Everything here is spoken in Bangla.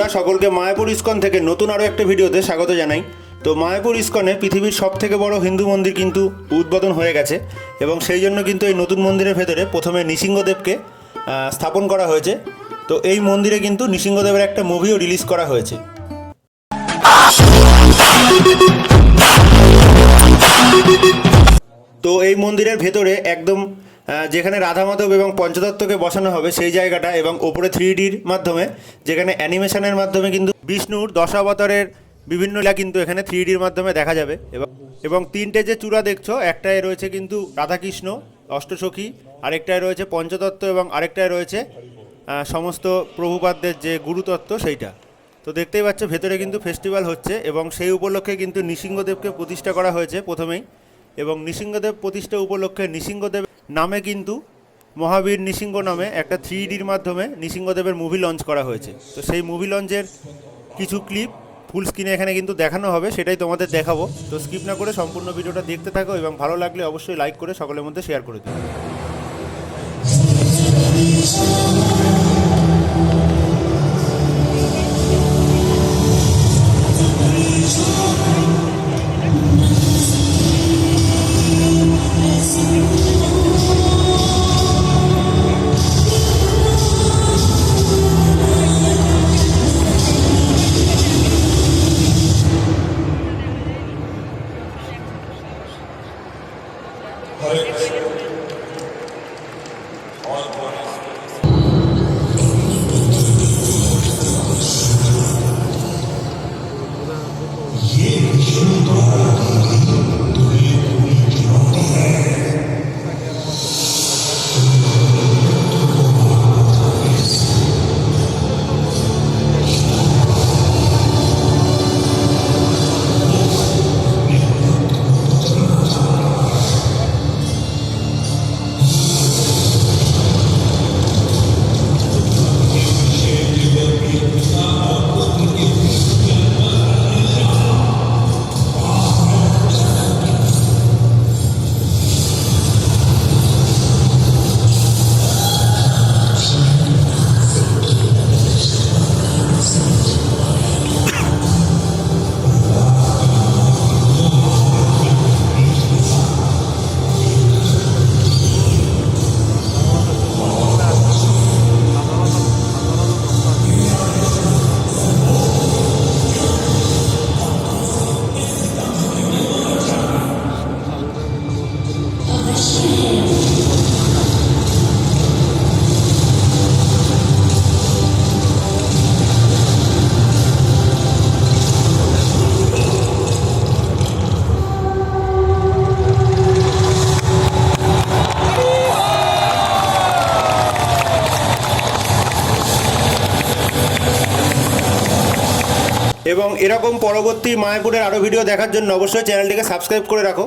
বন্ধুরা, সকলকে মায়াপুর ইস্কন থেকে নতুন আরও একটা ভিডিওতে স্বাগত জানাই। তো মায়াপুর ইস্কনে পৃথিবীর সব থেকে বড় হিন্দু মন্দির কিন্তু উদ্বোধন হয়ে গেছে এবং সেই জন্য কিন্তু এই নতুন মন্দিরের ভেতরে প্রথমে নৃসিংহদেবকে স্থাপন করা হয়েছে। তো এই মন্দিরে কিন্তু নৃসিংহদেবের একটা মুভিও রিলিজ করা হয়েছে। তো এই মন্দিরের ভেতরে একদম যেখানে রাধা মাধব এবং পঞ্চদত্তকে বসানো হবে, সেই জায়গাটা এবং ওপরে থ্রি ডির মাধ্যমে, যেখানে অ্যানিমেশনের মাধ্যমে কিন্তু বিষ্ণুর দশাবতারের বিভিন্ন লীলা কিন্তু এখানে থ্রি ডির মাধ্যমে দেখা যাবে। এবং এবং তিনটে যে চূড়া দেখছ, একটায় রয়েছে কিন্তু রাধাকৃষ্ণ, অষ্টসখী, আরেকটায় রয়েছে পঞ্চতত্ত্ব এবং আরেকটায় রয়েছে সমস্ত প্রভুপাদ্যের যে গুরুতত্ত্ব সেইটা। তো দেখতেই পাচ্ছ, ভেতরে কিন্তু ফেস্টিভ্যাল হচ্ছে এবং সেই উপলক্ষে কিন্তু নৃসিংহদেবকে প্রতিষ্ঠা করা হয়েছে প্রথমেই। এবং নৃসিংহদেব প্রতিষ্ঠা উপলক্ষে নৃসিংহদেব নামে কিন্তু মহাবীর নৃসিংহ নামে একটা থ্রি ডির মাধ্যমে নৃসিংহদেবের মুভি লঞ্চ করা হয়েছে। তো সেই মুভি লঞ্চের কিছু ক্লিপ ফুল স্ক্রিনে এখানে কিন্তু দেখানো হবে, সেটাই তোমাদের দেখাবো। তো স্কিপ না করে সম্পূর্ণ ভিডিওটা দেখতে থাকো এবং ভালো লাগলে অবশ্যই লাইক করে সকলের মধ্যে শেয়ার করে দিও। এবং এরকম পরবর্তী মায়াপুরের আরও ভিডিও দেখার জন্য অবশ্যই চ্যানেলটিকে সাবস্ক্রাইব করে রাখো।